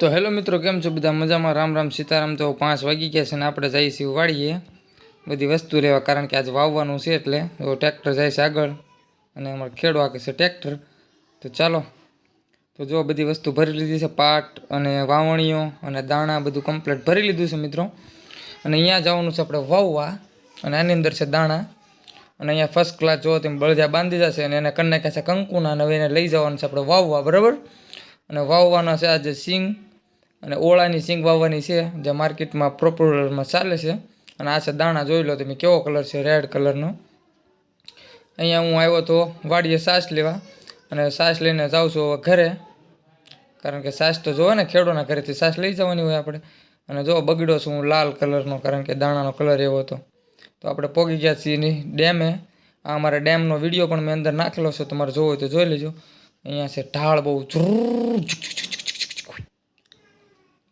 તો હેલો મિત્રો, કેમ છો બધા? મજામાં? રામ રામ સીતારામ. તો પાંચ વાગી ગયા છે ને આપણે જઈએ છીએ વાળીએ બધી વસ્તુ લેવા કારણ કે આજે વાવવાનું છે એટલે. તો ટ્રેક્ટર જાય છે આગળ. અને અમારે ખેડવા કે છે ટ્રેક્ટર. તો ચાલો. તો જો બધી વસ્તુ ભરી લીધી છે, પાટ અને વાવણીઓ અને દાણા બધું કમ્પ્લીટ ભરી લીધું છે મિત્રો. અને અહીંયા જવાનું છે આપણે વાવવા. અને આની અંદર છે દાણા. અને અહીંયા ફર્સ્ટ ક્લાસ જો તેમ બળજા બાંધી જશે અને એને કરી કહે છે કંકુના અને એને લઈ જવાનું છે આપણે વાવવા, બરાબર? અને વાવવાના છે આજે સિંગ. અને ઓળાની સિંગ વાવવાની છે, જે માર્કેટમાં પ્રોપરમાં ચાલે છે. અને આ છે દાણા, જોઈ લો તમે કેવો કલર છે રેડ કલરનો અહીંયા હું આવ્યો તો વાડીએ સાસ લેવા અને સાસ લઈને જાઉં છું ઘરે. કારણ કે સાસ તો જોવે ને ખેડૂના ઘરેથી સાસ લઈ જવાની હોય આપણે. અને જો બગડ્યો છું હું લાલ કલરનો કારણ કે દાણાનો કલર એવો હતો. તો આપણે પોગી ગયા છીએ ડેમે. આ અમારા ડેમનો વીડિયો પણ મેં અંદર નાખેલો છે, તમારે જોવો હોય તો જોઈ લેજો. અહીંયા છે ઢાળ બહુ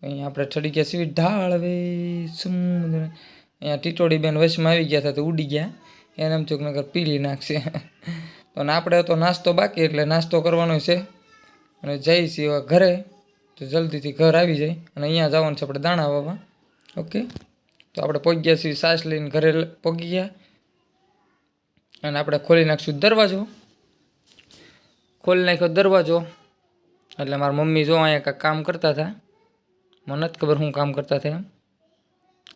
અહીંયા આપણે ચડી ગયા સીવી ઢાળ વે સમુદ્ર. અહીંયા ટીટોડી બેન વશમાં આવી ગયા હતા તો ઉડી ગયા. એને એમ નગર પીલી નાખશે. તો ને આપણે તો નાસ્તો બાકી એટલે નાસ્તો કરવાનો છે. અને જઈએ એવા ઘરે. તો જલ્દીથી ઘર આવી જાય અને અહીંયા જવાનું છે આપણે દાણા વાવવા. ઓકે? તો આપણે પહોંચી ગયા છીએ સાસ લઈને ઘરે પહોંચી ગયા. અને આપણે ખોલી નાખશું દરવાજો. ખોલી નાખ્યો દરવાજો. એટલે મારા મમ્મી જો અહીંયા કાંઈક કામ કરતા હતા. મને નથી ખબર શું કામ કરતા થયા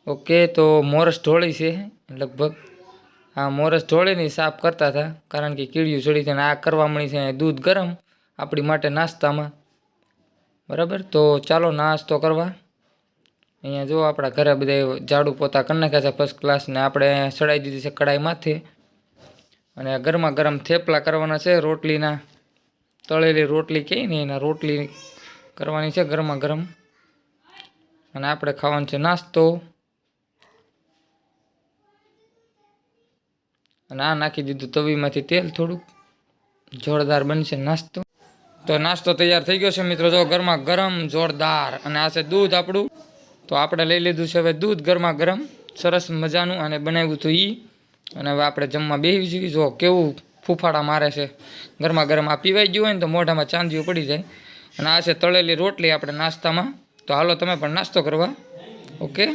ઓકે, તો મોરસ ઢોળી છે લગભગ. આ મોરસ ઢોળીની સાફ કરતા હતા, કારણ કે કીડીયું ચડી છે અને આ કરવા મળી છે દૂધ ગરમ, આપણી માટે નાસ્તામાં. બરાબર? તો ચાલો નાસ્તો કરવા. અહીંયા જો આપણા ઘરે બધા ઝાડુ પોતા કરી નાખ્યા છે ફર્સ્ટ ક્લાસ ને આપણે ચડાવી દીધી છે કડાઈ માથે. અને ગરમા ગરમ થેપલા કરવાના છે રોટલીના. તળેલી રોટલી કહે ને એના રોટલી કરવાની છે ગરમા ગરમ. અને આપણે ખાવાનું છે નાસ્તો. અને આ નાખી દીધું તવીમાંથી તેલ થોડુંક. જોરદાર બનશે નાસ્તો. તો નાસ્તો તૈયાર થઈ ગયો છે મિત્રો. જો ગરમા ગરમ, જોરદાર અને આ છે દૂધ આપણું. તો આપણે લઈ લીધું છે હવે દૂધ ગરમા ગરમ. સરસ મજાનું અને બનાવ્યું હતું ઈ. અને હવે આપણે જમવા બેસી જઈએ. જો કેવું ફૂફાડા મારે છે. ગરમા ગરમ આ પીવાઈ ગયું હોય ને તો મોઢામાં ચાંદીઓ પડી જાય. અને આ છે તળેલી રોટલી આપણે નાસ્તામાં. તો હાલો તમે પણ નાસ્તો કરવા ઓકે?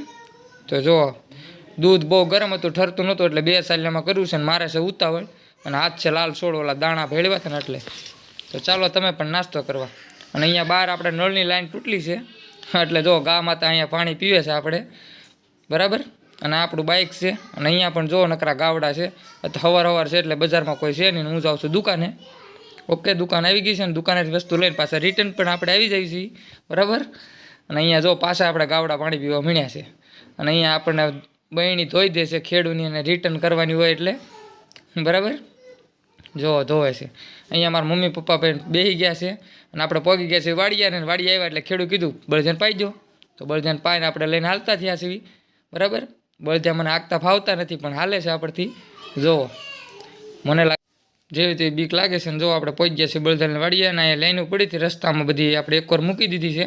તો જો દૂધ બહુ ગરમ હતું, ઠરતું નહોતું, એટલે બે સાલિયામાં કર્યું છે ને મારે છે ઉતાવળ. અને હાથ છે લાલ સોળ ઓલા દાણા ભેળવા છે ને એટલે. તો ચાલો તમે પણ નાસ્તો કરવા. અને અહીંયા બહાર આપણે નળની લાઈન તૂટલી છે. એટલે જો ગા માતા અહીંયા પાણી પીવે છે આપણે. બરાબર? અને આપણું બાઇક છે. અને અહીંયા પણ જો નકરા ગાવડા છે. તો હવાર હવાર છે એટલે બજારમાં કોઈ છે નહીં હું જાઉં છું દુકાને. ઓકે, દુકાન આવી ગઈ છે ને દુકાને વસ્તુ લઈને પાછા રિટર્ન પણ આપણે આવી જઈએ છીએ. બરાબર? અને અહીંયા જો પાછા આપણે ગાવડા પાણી પીવા મીણ્યા છે. અને અહીંયા આપણને બહેણી ધોઈ દે છે ખેડૂની અને રિટર્ન કરવાની હોય એટલે. બરાબર? જો ધોવે છે. અહીંયા મારા મમ્મી પપ્પા પણ બેસી ગયા છે. અને આપણે પગી ગયા છે વાડિયા ને વાડી આવ્યા એટલે ખેડૂત કીધું બળજન પાઈ જો તો બળજન પાઈને આપણે લઈને હાલતા થયા છીએ. બરાબર? બળજા મને આગતા ફાવતા નથી, પણ હાલે છે આપણથી જોવો મને લાગે, જેવી તેવી બીક લાગે છે ને જો આપણે પહોંચી ગયા છીએ બળદાને વાડિયા અને અહીંયા લાઈનો પડી હતી રસ્તામાં બધી આપણે એકવાર મૂકી દીધી છે.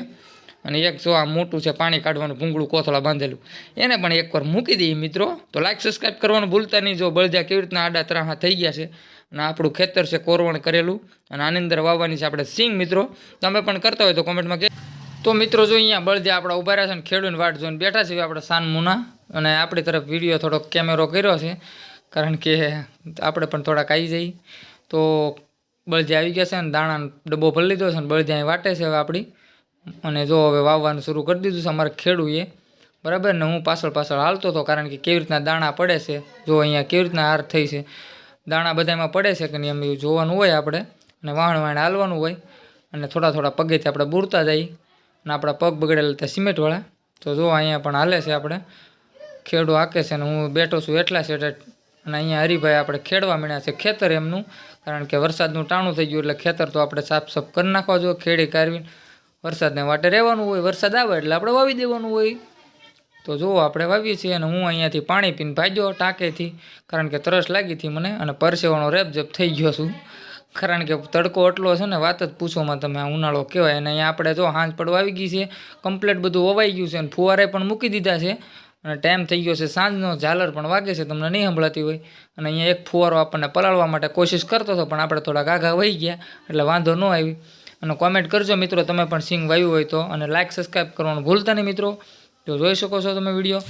અને એક જો આ મોટું છે પાણી કાઢવાનું, ભૂંગળું, કોથળા બાંધેલું, એને પણ એકવાર મૂકી દઈએ મિત્રો. તો લાઈક સબસ્ક્રાઈબ કરવાનું ભૂલતા નહીં. જો બળજા કેવી રીતના આડા ત્રાહા થઈ ગયા છે અને આપણું ખેતર છે કોરવણ કરેલું અને આની અંદર વાવવાની છે આપણે સિંગ મિત્રો. તમે પણ કરતા હોય તો કોમેન્ટમાં કે તો મિત્રો જો અહીંયા બળદે આપણા ઊભા રહ્યા છે ને ખેડૂને વાટ જોઈને બેઠા છે આપણે સાનમુના અને આપણી તરફ વીડિયો થોડોક કેમેરો કર્યો છે. કારણ કે આપણે પણ થોડાક આવી જઈએ. તો બળદે આવી ગયા છે ને દાણાનો ડબ્બો ભરી લીધો છે ને બળદે અહીં વાટે છે હવે આપણી. અને જો હવે વાવવાનું શરૂ કરી દીધું છે અમારે ખેડૂએ, બરાબર? ને હું પાછળ પાછળ હાલતો હતો, કારણ કે કેવી રીતના દાણા પડે છે, જો અહીંયા કેવી રીતના હાર થઈ છે, દાણા બધામાં પડે છે કે નહીં એમ જોવાનું હોય આપણે, અને વાહણ વાહણ હાલવાનું હોય, અને થોડા થોડા પગેથી આપણે બૂરતા જઈએ, અને આપણા પગ બગડેલા હતા સિમેન્ટવાળા, તો જો અહીંયા પણ હાલે છે આપણે, ખેડો હાકે છે ને હું બેઠો છું એટલા એટલે અને અહીંયા હરિભાઈ આપણે ખેડવા માંડ્યા છે ખેતર એમનું, કારણ કે વરસાદનું ટાણું થઈ ગયું એટલે ખેતર તો આપણે સાફ સાફ કરી નાખવા જોઈએ, ખેડી કાઢવીને વરસાદને વાટે રહેવાનું હોય, વરસાદ આવે એટલે આપણે વાવી દેવાનું હોય. તો જુઓ, આપણે વાવીએ છીએ અને હું અહીંયાથી પાણી પીને ભાગ્યો ટાંકેથી, કારણ કે તરસ લાગી હતી મને અને પરસેવાનો રેપઝેપ થઈ ગયો છું. કારણ કે તડકો એટલો છે ને, વાત જ પૂછોમાં તમે ઉનાળો કહેવાય અને અહીંયા આપણે જો હાંજ પડવા આવી ગઈ છે, કમ્પ્લેટ બધું વવાઈ ગયું છે અને ફુવારે પણ મૂકી દીધા છે. અને ટાઈમ થઈ ગયો છે, સાંજનો, ઝાલર પણ વાગે છે, તમને નહીં સંભળાતી હોય. અને અહીંયા એક ફુવારો આપણને પલાળવા માટે કોશિશ કરતો હતો, પણ આપણે થોડાક આઘા વહી ગયા, એટલે વાંધો ન આવી. અને કોમેન્ટ કરજો મિત્રો, તમે પણ સિંગ વાવ્યું હોય તો. અને લાઇક સબસ્ક્રાઈબ કરવાનું ભૂલતા નહીં મિત્રો. તો જોઈ શકો છો તમે વીડિયો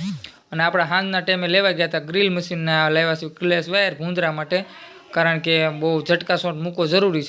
અને આપણે હાંજના ટાઈમે લેવા ગયા હતા ગ્રીલ મશીનના લેવા છે ક્લેસ વાયર ભૂંદરા માટે. કારણ કે બહુ ઝટકા શોટ મૂકવો જરૂરી છે.